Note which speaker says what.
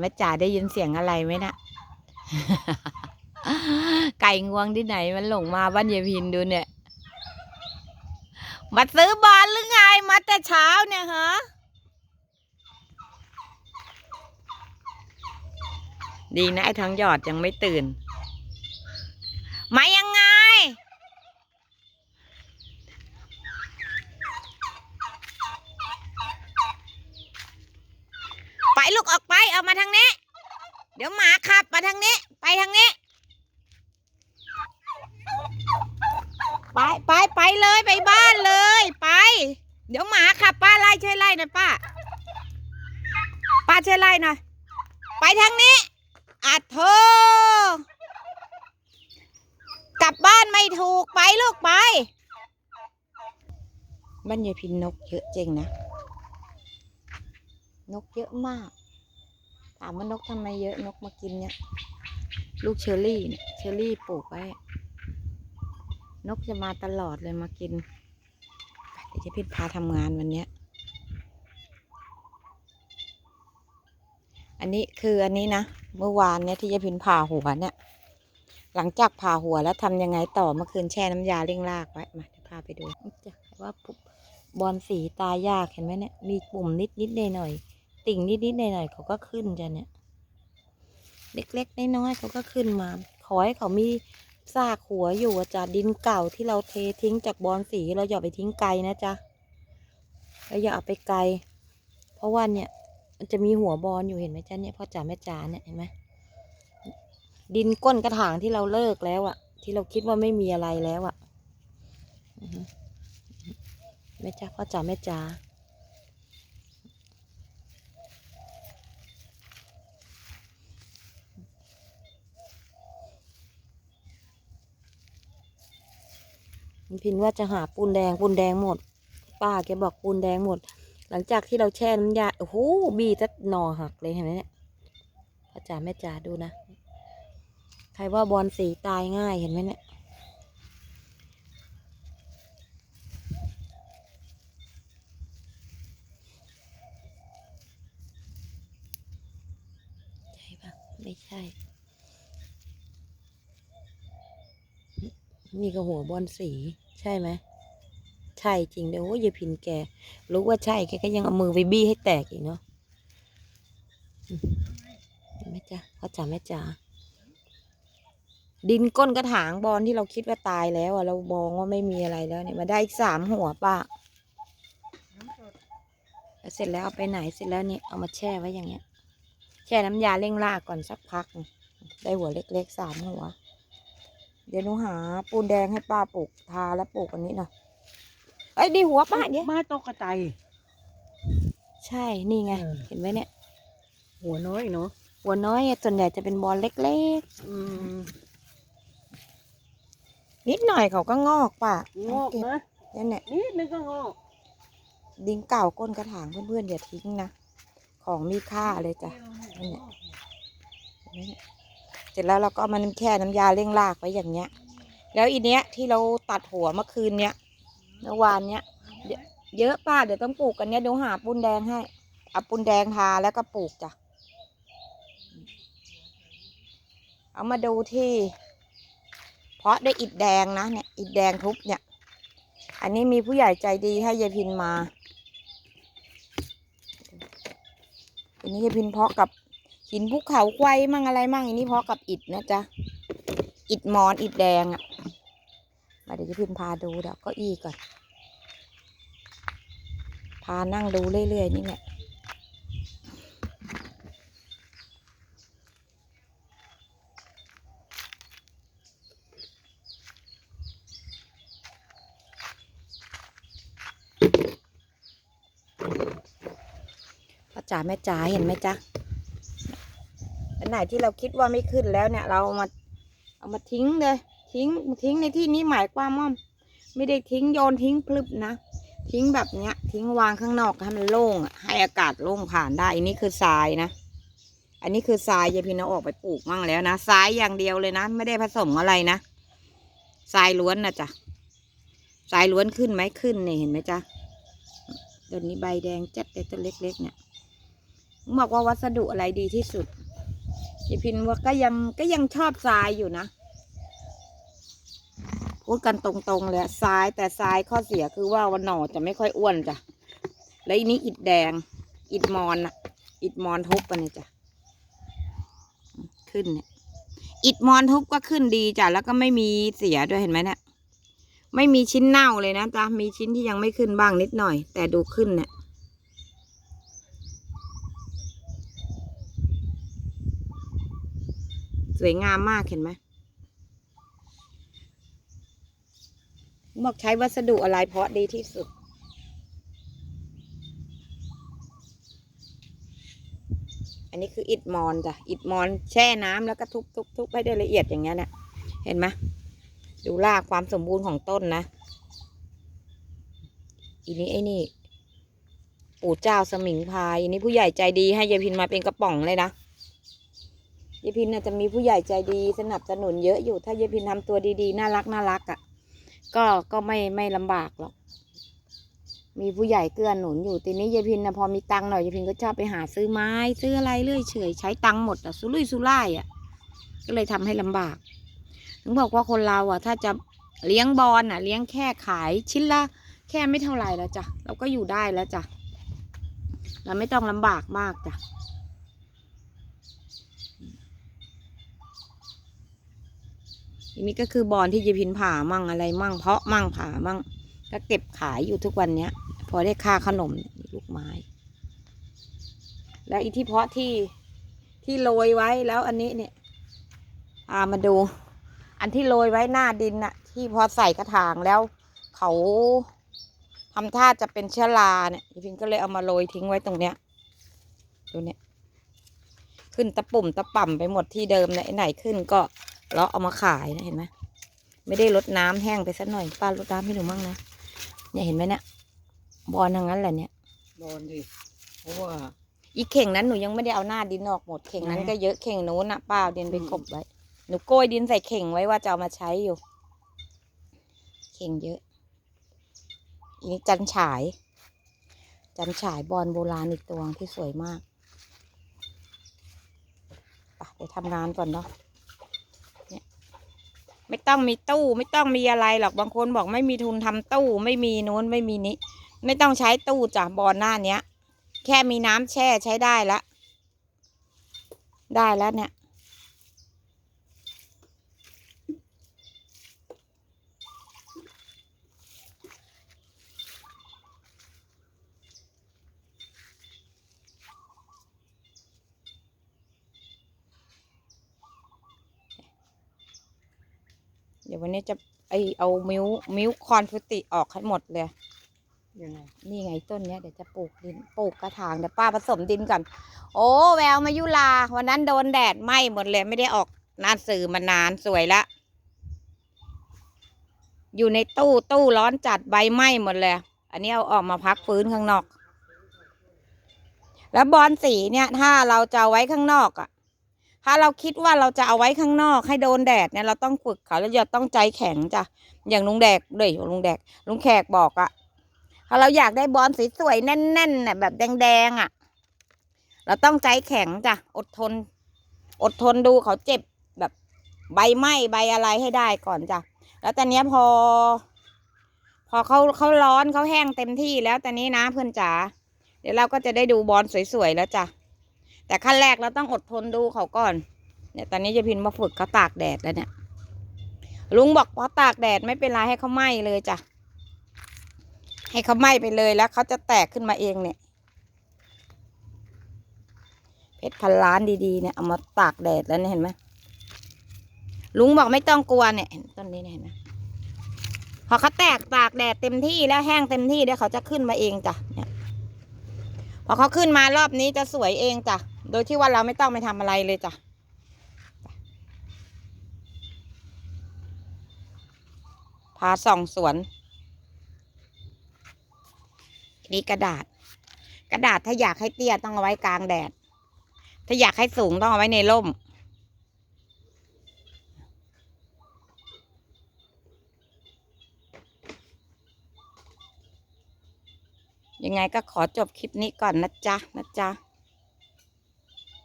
Speaker 1: แม่จ๋าได้ยินเสียงอะไรไหมนะไก่งวงที่ไหนมันหลงมาบ้านยายพินดูเนี่ย มาซื้อบอลหรือไง มาแต่เช้าเนี่ยฮะดีนะไอ้ทองหยอดยังไม่ตื่น มายังไง ไปลูก ออกไปเอามาทางนี้ เดี๋ยวหมาขับมาทางนี้ ไปทางนี้ ไปไปไปเลยไปบ้านเลย ไป เดี๋ยวหมาขับป้าไล่ช่วยไล่หน่อยป้า ป้าช่วยไล่หน่อยไปทางนี้อัดโทกลับบ้านไม่ถูกไปลูกไปบ้านยายพินนกเยอะจริงนะ นกเยอะมาก ถามว่านกทำไมเยอะนกมากินเนี่ย ลูกเชอรี่เนี่ยเชอรี่ปลูกไว้ นกจะมาตลอดเลยมากินเดี๋ยวจะพิดพาทำงานวันเนี้ย อันนี้คืออันนี้นะ เมื่อวานเนี่ยที่ยายพินผ่าหัวเนี่ย หลังจากผ่าหัวแล้วทำยังไงต่อเมื่อคืนแช่น้ำยาเร่งรากไว้ มาเดี๋ยวพาไปดูจะว่าปุ๊บบอลสีตายากเห็นไหมเนี่ย มีปุ่มนิดนิดหน่อยหน่อย ติ่งนิดนิดหน่อยๆเขาก็ขึ้นจ้ะเนี่ย เล็กๆน้อยๆเขาก็ขึ้นมา ขอให้เขามีซากหัวอยู่จ้ะดินเก่าที่เราเททิ้งจากบอลสีเราอย่าไปทิ้งไกลนะจ๊ะเราอย่าเอาไปไกล เพราะว่าเนี่ยมันจะมีหัวบอลอยู่เห็นไหมจ๊ะเนี่ยพ่อจ๋าแม่จ๋าเนี่ยเห็นไหมดินก้นกระถางที่เราเลิกแล้วอะที่เราคิดว่าไม่มีอะไรแล้วอะแม่จ๋าพ่อจ๋าแม่จ๋า พินว่าจะหาปูนแดงปูนแดงหมด ป้าแกบอกปูนแดงหมด หลังจากที่เราแช่น้ำยาโอ้โหบีจะหน่อหักเลยเห็นไหมเนี่ยพ่อจ๋าแม่จ๋าดูนะ ใครว่าบอลสีตายง่ายเห็นไหมเนี่ยใช่ปะไม่ใช่ นี่ก็หัวบอลสี ช่ไหมใช่จริงเดี๋ยวโอ้ยยายพินแก รู้ว่าใช่แกก็ยังเอามือไปบี้ให้แตกอีกเนาะอืมเห็นไหมจ๊ะพ่อจ๋าแม่จ๋าดินก้นกระถางบอลที่เราคิดว่าตายแล้วอะเรามองว่าไม่มีอะไรแล้วเนี่ยมาได้อีกสามหัวป้าเสร็จแล้วเอาไปไหนเสร็จแล้วเนี่ยเอามาแช่ไว้อย่างเงี้ย แช่น้ำยาเร่งรากก่อนสักพัก ได้หัวเล็กๆสามหัว เดี๋ยวหนูหาปูนแดงให้ป้าปลูกทาแล้วปลูกอันนี้หน่อยเอ้ยดีหัวป้าเนี่ย
Speaker 2: มาตกกระจาย
Speaker 1: ใช่นี่ไง
Speaker 2: เออ
Speaker 1: เห็นไหมเนี่ย
Speaker 2: หัวน้อยเนาะ
Speaker 1: หัวน้อยอะส่วนใหญ่จะเป็นบอลเล็ก
Speaker 2: อืม
Speaker 1: ๆ นิดหน่อยเขาก็งอกป่ะ
Speaker 2: งอก
Speaker 1: เก็บ
Speaker 2: นะ
Speaker 1: นั่นแหละ
Speaker 2: นิดนึงก็งอก
Speaker 1: ดินเก่าก้นกระถางเพื่อนๆอย่าทิ้งนะ ของมีค่าเลยจ้ะนั่นแหละ เห็นไหมเนี่ยเสร็จแล้วเราก็เอามันแช่น้ำยาเร่งรากไว้อย่างเงี้ย แล้วอีเนี้ยที่เราตัดหัวเมื่อคืนเนี้ยเมื่อวานเนี้ยเยอะเยอะป้าเดี๋ยวต้องปลูกกันเนี้ยเดี๋ยวหาปูนแดงให้เอาปูนแดงทาแล้วก็ปลูกจ้ะเอามาดูที่ เพราะได้อิฐแดงนะเนี่ยอิฐแดงทุบเนี่ย อันนี้มีผู้ใหญ่ใจดีให้ยายพินมาอันนี้ยายพินเพาะกับ หินภูเขาไฟมั่งอะไรมั่งอันนี้เพาะกับอิฐนะจ๊ะอิฐมอนอิฐแดงอะ่ะมาเดี๋ยวยายพินพาดูเดี๋ยวก็อีก่อน พานั่งดูเรื่อยๆนี่แหละพ่อจ๋าแม่จ๋าเห็นไหมจ๊ะ นไหนที่เราคิดว่าไม่ขึ้นแล้วเนี่ย เราเอามาเอามาทิ้งเลย ทิ้งทิ้งในที่นี้หมายความว่าไม่ได้ทิ้งโยนทิ้งพลึบนะ ทิ้งแบบเนี้ย ทิ้งวางข้างนอกให้มันโล่งให้อากาศโล่งผ่านได้ อันนี้คือทรายนะ อันนี้คือทรายยายพินเอาออกไปปลูกมั่งแล้วนะทรายอย่างเดียวเลยนะ ไม่ได้ผสมอะไรนะทรายล้วนนะจ๊ะทรายล้วนขึ้นไหมขึ้นเนี่ยเห็นไหมจ๊ะต้นนี้ใบแดงจัดแต่ต้นเล็ก ๆ เนี่ยบอกว่าวัสดุอะไรดีที่สุด ยายพินว่าก็ยังก็ยังชอบทรายอยู่นะ พูดกันตรงๆเลยทรายแต่ทรายข้อเสียคือว่าวันหน่อจะไม่ค่อยอ้วนจ้ะ แล้วอันนี้อิฐแดง อิฐมอนอะอิฐมอนทุบกันเนี่ยจ้ะ ขึ้นเนี่ย อิฐมอนทุบก็ขึ้นดีจ้ะ แล้วก็ไม่มีเสียด้วยเห็นไหมเนี่ย ไม่มีชิ้นเน่าเลยนะจ๊ะ มีชิ้นที่ยังไม่ขึ้นบ้างนิดหน่อย แต่ดูขึ้นเนี่ย สวยงามมากเห็นไหมบอกใช้วัสดุอะไรเพราะดีที่สุด อันนี้คืออิฐมอนจ้ะ อิฐมอนแช่น้ำแล้วก็ทุบทุบทุบให้ได้ละเอียดอย่างเงี้ยเนี่ยเห็นไหมดูรากความสมบูรณ์ของต้นนะ อีนี้ไอ้นี่ ปู่เจ้าสมิงพาย อันนี้ผู้ใหญ่ใจดีให้ยายพินมาเป็นกระป๋องเลยนะ ยายพินน่ะจะมีผู้ใหญ่ใจดีสนับสนุนเยอะอยู่ ถ้ายายพินทำตัวดีๆ น่ารักน่ารักอะ่ะ ก็ก็ไม่ไม่ลำบากหรอก มีผู้ใหญ่เกื้อหนุนอยู่ทีนี้ยายพินนะพอมีตังค์หน่อยยายพินก็ชอบไปหาซื้อไม้ซื้ออะไรเรื่อยเฉยใช้ตังค์หมดอะสุรุ่ยสุร่ายอะ ก็เลยทำให้ลำบาก ถึงบอกว่าคนเราอะ ถ้าจะเลี้ยงบอลอะ เลี้ยงแค่ขายชิ้นละแค่ไม่เท่าไหร่แล้วจ้ะเราก็อยู่ได้แล้วจ้ะเราไม่ต้องลำบากมากจ้ะ อันนี้ก็คือบอลที่ยายพินผ่ามั่งอะไรมั่ง เพาะมั่งผ่ามั่ง ก็เก็บขายอยู่ทุกวันเนี้ย พอได้ค่าขนมลูกไม้ แล้วอีที่เพาะที่ที่โรยไว้แล้วอันนี้เนี่ยพามาดู อันที่โรยไว้หน้าดินน่ะ ที่พอใส่กระถางแล้ว เขาทำท่าจะเป็นเชื้อราเนี่ยยายพินก็เลยเอามาโรยทิ้งไว้ตรงเนี้ยดูเนี่ยขึ้นตะปุ่มตะป่ำไปหมดที่เดิมไอ้ไหนขึ้นก็ เลาะเอามาขายนะเห็นไหมไม่ได้ลดน้ำแห้งไปสักหน่อยป้าลดน้ำให้หนูมั่งนะเนี่ยเห็นไหมเนี่ยบอลทั้งนั้นแหละเนี่ย
Speaker 2: บอลดิเพราะว่า
Speaker 1: อีกเข่งนั้นหนูยังไม่ได้เอาหน้าดินออกหมดเข่งนั้น
Speaker 2: ไหน
Speaker 1: ก็เยอะเข่งนู้นนะป้าเอาดินไป
Speaker 2: อืม
Speaker 1: กลบไว้หนูโกยดินใส่เข่งไว้ว่าจะเอามาใช้อยู่ เข่งเยอะอีนี้จันฉาย จันฉายบอลโบราณอีกตัวที่สวยมากไปไปทำงานก่อนเนาะเนี่ย ไม่ต้องมีตู้ไม่ต้องมีอะไรหรอกบางคนบอกไม่มีทุนทำตู้ไม่มีนู้นไม่มีนี้ ไม่ต้องใช้ตู้จ้ะบอลหน้าเนี้ย แค่มีน้ำแช่ใช้ได้ละ ได้แล้วเนี่ย ดี๋ยววันนี้จะไอเอามิวมิวคอนฟุติออกให้หมดเลย
Speaker 2: ยังไง
Speaker 1: นี่ไงต้นเนี้ยเดี๋ยวจะปลูกดินปลูกกระถางเดี๋ยวป้าผสมดินก่อนโอ้แววมายุลาวันนั้นโดนแดดไหม้หมดเลยไม่ได้ออกหน้าสื่อมานานสวยละ อยู่ในตู้ตู้ร้อนจัดใบไหม้หมดเลย อันนี้เอาออกมาพักฟื้นข้างนอก แล้วบอลสีเนี่ย ถ้าเราจะเอาไว้ข้างนอกอะ่ะ ถ้าเราคิดว่าเราจะเอาไว้ข้างนอกให้โดนแดดเนี่ยเราต้องฝึกเขาแล้วอย่าต้องใจแข็งจ้ะอย่างลุงแดกเลยลุงแดกลุงแขกบอกอะถ้าเราอยากได้บอลสวยๆแน่นๆน่ะแบบแดงๆอะเราต้องใจแข็งจ้ะอดทน อดทนดูเขาเจ็บแบบใบไหม้ใบอะไรให้ได้ก่อนจ้ะแล้วตอนนี้พอ พอเขาเขาร้อนเขาแห้งเต็มที่แล้วตอนนี้นะเพื่อนจ๋าเดี๋ยวเราก็จะได้ดูบอลสวยๆแล้วจ้ะ แต่ขั้นแรกเราต้องอดทนดูเขาก่อน เนี่ยตอนนี้จะพินมาฝึกเขาตากแดดแล้วเนี่ย ลุงบอกพอตากแดดไม่เป็นไรให้เขาไหม้เลยจ้ะ ให้เขาไหม้ไปเลยแล้วเขาจะแตกขึ้นมาเองเนี่ย เพชรพันล้านดีๆเนี่ยเอามาตากแดดแล้วเนี่ยเห็นไหมลุงบอกไม่ต้องกลัวเนี่ยต้นนี้เนี่ยเห็นไหมพอเขาแตกตากแดดเต็มที่แล้วแห้งเต็มที่เดี๋ยวเขาจะขึ้นมาเองจ้ะเนี่ยพอเขาขึ้นมารอบนี้จะสวยเองจ้ะ โดยที่ว่าเราไม่ต้องไปทำอะไรเลยจ้ะพาส่องสวน นี่กระดาษ กระดาษถ้าอยากให้เตี้ยต้องเอาไว้กลางแดด ถ้าอยากให้สูงต้องเอาไว้ในร่ม ยังไงก็ขอจบคลิปนี้ก่อนนะจ๊ะ นะจ๊ะ